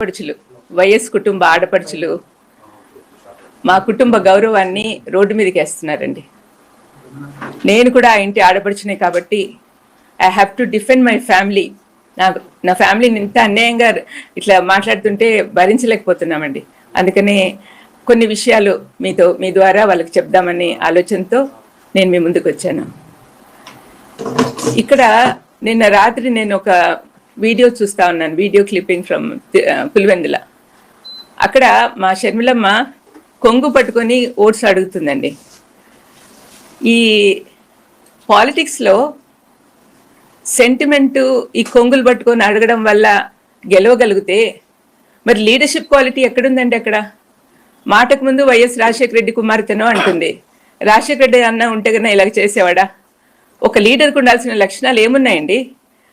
ఆడపడుచులు వైఎస్ కుటుంబ ఆడపడుచులు మా కుటుంబ గౌరవాన్ని రోడ్డు మీదకి వేస్తున్నారండి. నేను కూడా ఆ ఇంటి ఆడపడుచునే కాబట్టి I have to defend my family నా నా ఫ్యామిలీని ఇంత అన్యాయంగా ఇట్లా మాట్లాడుతుంటే భరించలేకపోతున్నామండి. అందుకనే కొన్ని విషయాలు మీతో మీ ద్వారా వాళ్ళకి చెప్దామనే ఆలోచనతో నేను మీ ముందుకు వచ్చాను. ఇక్కడ నిన్న రాత్రి నేను ఒక వీడియో చూస్తా ఉన్నాను వీడియో క్లిప్పింగ్ ఫ్రమ్ పులివెందుల. అక్కడ మా షర్మిలమ్మ కొంగు పట్టుకొని ఓట్స్ అడుగుతుందండి. ఈ పాలిటిక్స్లో సెంటిమెంటు ఈ కొంగులు పట్టుకొని అడగడం వల్ల గెలవగలిగితే మరి లీడర్షిప్ క్వాలిటీ ఎక్కడుందండి అక్కడ? మాటకు ముందు వైఎస్ రాజశేఖర రెడ్డి కుమార్తెనో అంటుంది. రాజశేఖర రెడ్డి అన్న ఉంటే కన్నా ఇలాగ చేసేవాడా? ఒక లీడర్కు ఉండాల్సిన లక్షణాలు ఏమున్నాయండి?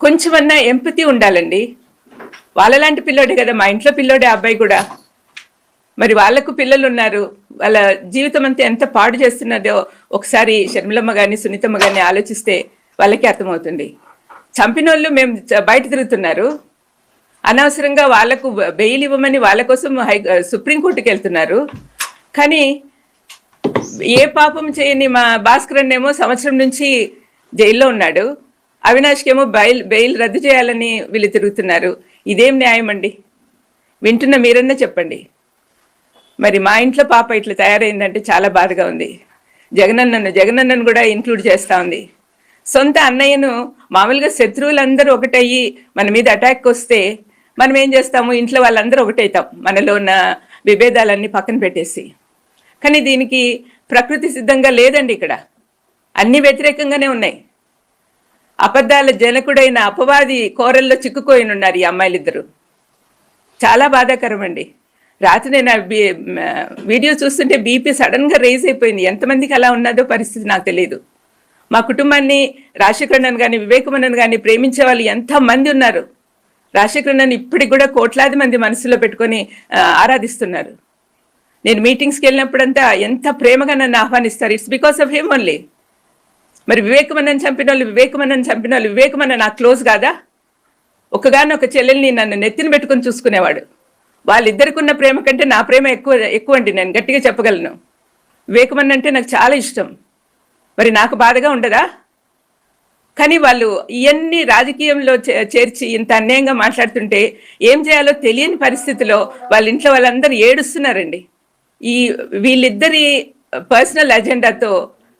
కొంచెమన్నా ఎంపతి ఉండాలండి. వాళ్ళలాంటి పిల్లోడే కదా మా ఇంట్లో పిల్లోడే అబ్బాయి కూడా. మరి వాళ్ళకు పిల్లలు ఉన్నారు వాళ్ళ జీవితం అంతా ఎంత పాడు చేస్తున్నదో ఒకసారి షర్మిలమ్మ గారిని సునీతమ్మ గారిని ఆలోచిస్తే వాళ్ళకి అర్థమవుతుంది. చంపిన వాళ్ళు మేము బయట తిరుగుతున్నారు. అనవసరంగా వాళ్ళకు బెయిల్ ఇవ్వమని వాళ్ళ కోసం హై సుప్రీంకోర్టుకి వెళ్తున్నారు. కానీ ఏ పాపం చేయని మా భాస్కర్ ఏమో సంవత్సరం నుంచి జైల్లో ఉన్నాడు. అవినాష్ కేమో బెయిల్ బెయిల్ రద్దు చేయాలని వీళ్ళు తిరుగుతున్నారు. ఇదేం న్యాయం అండి? వింటున్న మీరన్నా చెప్పండి. మరి మా ఇంట్లో పాప ఇట్లా తయారైందంటే చాలా బాధగా ఉంది. జగనన్నను జగనన్నను కూడా ఇంక్లూడ్ చేస్తా ఉంది. సొంత అన్నయ్యను మామూలుగా శత్రువులందరూ ఒకటయ్యి మన మీద అటాక్ వస్తే మనం ఏం చేస్తాము? ఇంట్లో వాళ్ళందరూ ఒకటైతాం మనలో ఉన్న విభేదాలన్నీ పక్కన పెట్టేసి. కానీ దీనికి ప్రకృతి సిద్ధంగా లేదండి ఇక్కడ. అన్ని వ్యతిరేకంగానే ఉన్నాయి. అబద్ధాల జనకుడైన అపవాది కోరల్లో చిక్కుకోయిన ఉన్నారు ఈ అమ్మాయిలిద్దరు. చాలా బాధాకరం అండి రాత్రి నేను వీడియో చూస్తుంటే బీపీ సడన్గా రేజ్ అయిపోయింది. ఎంతమందికి అలా ఉన్నదో పరిస్థితి నాకు తెలియదు మా కుటుంబాన్ని రాజశేఖరన్ కానీ వివేకమన్నన్ కానీ ప్రేమించే వాళ్ళు ఎంతమంది ఉన్నారు. రాజశేఖరన్ ఇప్పటికి కూడా కోట్లాది మంది మనసులో పెట్టుకొని ఆరాధిస్తున్నారు. నేను మీటింగ్స్కి వెళ్ళినప్పుడంతా ఎంత ప్రేమగా నన్ను ఆహ్వానిస్తారు. It's because of him only. మరి వివేకమన్నని చంపిన వాళ్ళు వివేకమన్నని చంపిన వాళ్ళు వివేకమన్న నాకు క్లోజ్ కాదా? ఒకగానొక ఒక చెల్లెల్ని నన్ను నెత్తిన పెట్టుకొని చూసుకునేవాడు. వాళ్ళిద్దరికి ఉన్న ప్రేమ కంటే నా ప్రేమ ఎక్కువ ఎక్కువ అండి నేను గట్టిగా చెప్పగలను. వివేకమన్న అంటే నాకు చాలా ఇష్టం. మరి నాకు బాధగా ఉండదా? కానీ వాళ్ళు ఇవన్నీ రాజకీయంలో చే- చేర్చి ఇంత అన్యాయంగా మాట్లాడుతుంటే ఏం చేయాలో తెలియని పరిస్థితిలో వాళ్ళ ఇంట్లో వాళ్ళందరూ ఏడుస్తున్నారండి. ఈ వీళ్ళిద్దరి పర్సనల్ అజెండాతో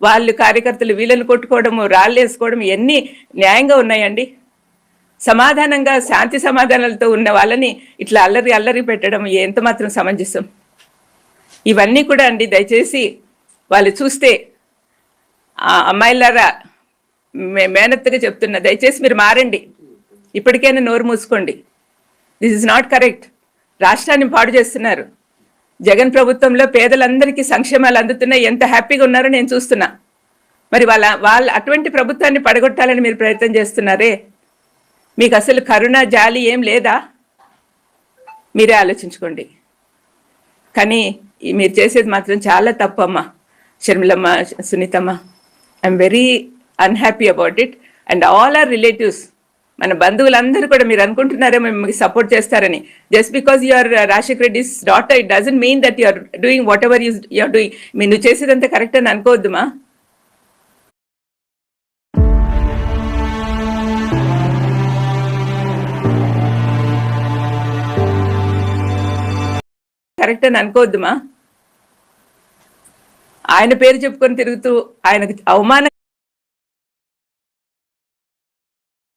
వాళ్ళు కార్యకర్తలు వీళ్ళని కొట్టుకోవడము రాళ్ళు వేసుకోవడం ఎన్ని న్యాయంగా ఉన్నాయండి? సమాధానంగా శాంతి సమాధానాలతో ఉన్న వాళ్ళని ఇట్లా అల్లరి అల్లరి పెట్టడం ఎంత మాత్రం సమంజసం? ఇవన్నీ కూడా అండి దయచేసి వాళ్ళు చూస్తే ఆ అమ్మాయిలారా మే మేనత్తగా చెప్తున్నా దయచేసి మీరు మారండి. ఇప్పటికైనా నోరు మూసుకోండి. దిస్ ఇస్ నాట్ కరెక్ట్ రాష్ట్రాన్ని పాడు చేస్తున్నారు. జగన్ ప్రభుత్వంలో పేదలందరికీ సంక్షేమాలు అందుతున్నాయి. ఎంత హ్యాపీగా ఉన్నారో నేను చూస్తున్నా. మరి వాళ్ళ వాళ్ళ అటువంటి ప్రభుత్వాన్ని పడగొట్టాలని మీరు ప్రయత్నం చేస్తున్నారే? మీకు అసలు కరుణ జాలి ఏం లేదా? మీరే ఆలోచించుకోండి. కానీ మీరు చేసేది మాత్రం చాలా తప్పు అమ్మా. షర్మిలమ్మ సునీతమ్మ. I'm very unhappy about it. And all our relatives. మన బంధువులందరూ కూడా మీరు అనుకుంటున్నారేమో మిమ్మల్ని సపోర్ట్ చేస్తారని. Just because your Rajasekhar Reddy's daughter it doesn't mean that you're doing whatever use you're doing మీరు నువ్వు చేసేదంతా కరెక్ట్ అని అనుకోవద్దుమా? కరెక్ట్ అని అనుకోవద్దుమా? ఆయన పేరు చెప్పుకొని తిరుగుతూ ఆయనకు అవమానం